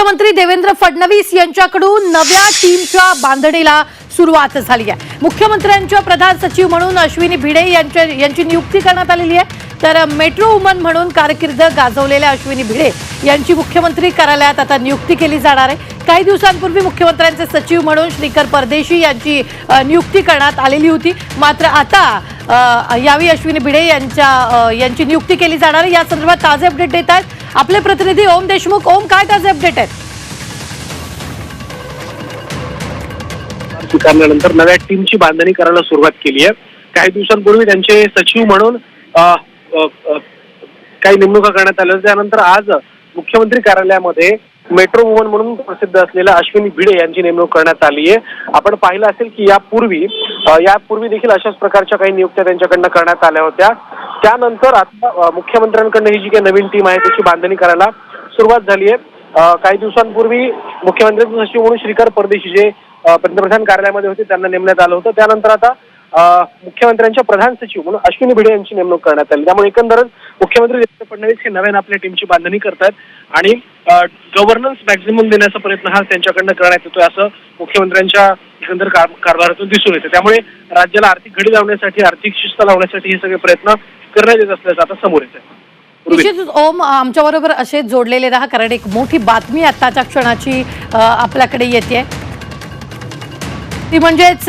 मुख्यमंत्री देवेंद्र फडणवीस यांच्याकडून नव्या टीमच्या बांधणीला सुरुवात झाली आहे. मुख्यमंत्र्यांच्या प्रधान सचिव म्हणून अश्विनी भिडे यांच्या यांची नियुक्ती करण्यात आलेली आहे. तर मेट्रो वुमन म्हणून कारकीर्द गाजवलेल्या अश्विनी भिडे यांची मुख्यमंत्री कार्यालयात आता नियुक्ती केली जाणार आहे. काही दिवसांपूर्वी मुख्यमंत्र्यांचे सचिव म्हणून श्रीकर परदेशी यांची नियुक्ती करण्यात आलेली होती. मात्र आता यावी यावेळी अश्विनी भिडे यांच्या यांची नियुक्ती केली जाणार आहे. या संदर्भात ताजे अपडेट देत आहेत. आपले प्रतिनिधी ओम देशमुख ओम काय त्याचे अपडेट आहेत? स्वीकारल्यानंतर नव्या टीमची बांधणी करायला सुरुवात केली आहे. काही दिवसांपूर्वी त्यांचे सचिव म्हणून काही नेमणुका करण्यात आल्या त्यानंतर आज मुख्यमंत्री कार्यालयामध्ये मेट्रो वुमन म्हणून प्रसिद्ध असलेल्या अश्विनी भिडे यांची नेमणूक करण्यात आली आहे. आपण पाहिलं असेल की यापूर्वी यापूर्वी देखील अशाच प्रकारच्या काही नियुक्त्या त्यांच्याकडनं करण्यात आल्या होत्या. त्यानंतर आता मुख्यमंत्र्यांकडनं ही जी काही नवीन टीम आहे त्याची बांधणी करायला सुरुवात झाली आहे. काही दिवसांपूर्वी मुख्यमंत्र्यांचे सचिव म्हणून श्रीकर परदेशी जे पंतप्रधान कार्यालयामध्ये होते त्यांना नेमण्यात आलं होतं. त्यानंतर आता मुख्यमंत्र्यांच्या प्रधान सचिव म्हणून अश्विनी भिडे यांची नेमणूक करण्यात आली. त्यामुळे एकंदरच मुख्यमंत्री देवेंद्र फडणवीस हे नव्यानं आपल्या टीमची बांधणी करतात आणि गव्हर्नन्स मॅक्झिमम देण्याचा प्रयत्न हा त्यांच्याकडनं करण्यात येतोय असं मुख्यमंत्र्यांच्या एकंदर कारभारातून दिसून येते. त्यामुळे राज्याला आर्थिक घडी लावण्यासाठी आर्थिक शिस्त लावण्यासाठी हे सगळे प्रयत्न करण्यात येत असल्याचं आता समोर येत आहे निश्चितच ओम आमच्याबरोबर असे जोडलेले राहा कारण एक मोठी बातमी आत्ताच्या क्षणाची आपल्याकडे येते ती म्हणजेच